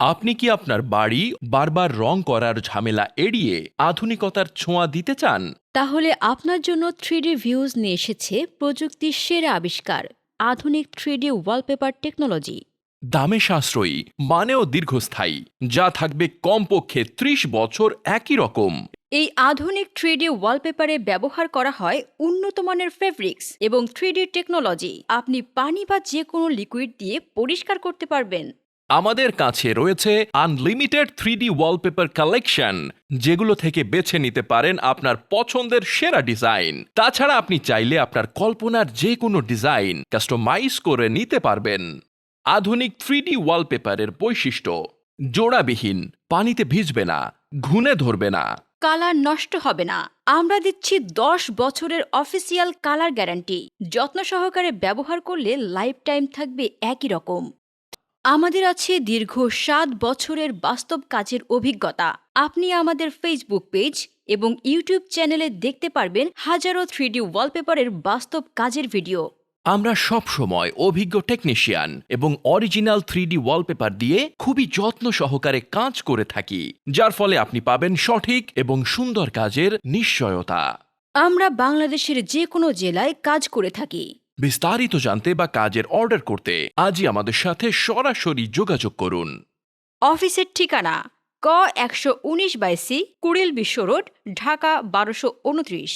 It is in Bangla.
আপনি কি আপনার বাড়ি বারবার রং করার ঝামেলা এড়িয়ে আধুনিকতার ছোঁয়া দিতে চান? তাহলে আপনার জন্য থ্রিডি ভিউজ নিয়ে এসেছে প্রযুক্তির সেরা আবিষ্কার আধুনিক থ্রিডি ওয়ালপেপার টেকনোলজি। দামে সাশ্রয়ী মানেও দীর্ঘস্থায়ী যা থাকবে কমপক্ষে ত্রিশ বছর একই রকম। এই আধুনিক থ্রিডি ওয়ালপেপারে ব্যবহার করা হয় উন্নত মানের ফেব্রিক্স এবং থ্রিডি টেকনোলজি। আপনি পানি বা যে কোনো লিকুইড দিয়ে পরিষ্কার করতে পারবেন। আমাদের কাছে রয়েছে আনলিমিটেড থ্রিডি ওয়ালপেপার কালেকশন যেগুলো থেকে বেছে নিতে পারেন আপনার পছন্দের সেরা ডিজাইন তাছাড়া আপনি চাইলে আপনার কল্পনার যে কোনো ডিজাইন কাস্টমাইজ করে নিতে পারবেন। আধুনিক থ্রিডি ওয়ালপেপারের বৈশিষ্ট্য, জোড়াবিহীন, পানিতে ভিজবে না ঘুনে ধরবে না। কালার নষ্ট হবে না। আমরা দিচ্ছি দশ বছরের অফিসিয়াল কালার গ্যারান্টি যত্ন সহকারে ব্যবহার করলে লাইফ টাইম থাকবে একই রকম। আমাদের আছে দীর্ঘ সাত বছরের বাস্তব কাজের অভিজ্ঞতা। আপনি আমাদের ফেসবুক পেজ এবং ইউটিউব চ্যানেলে দেখতে পারবেন হাজারো থ্রিডি ওয়ালপেপারের বাস্তব কাজের ভিডিও আমরা সব সময় অভিজ্ঞ টেকনিশিয়ান এবং অরিজিনাল থ্রিডি ওয়ালপেপার দিয়ে খুবই যত্ন সহকারে কাজ করে থাকি যার ফলে আপনি পাবেন সঠিক এবং সুন্দর কাজের নিশ্চয়তা। আমরা বাংলাদেশের যে কোনো জেলায় কাজ করে থাকি। বিস্তারিত জানতে বা কাজের অর্ডার করতে আজই আমাদের সাথে সরাসরি যোগাযোগ করুন। অফিসের ঠিকানা, ক একশো উনিশ বাইসি কুড়িল বিশ্ব রোড, ঢাকা বারোশো উনত্রিশ।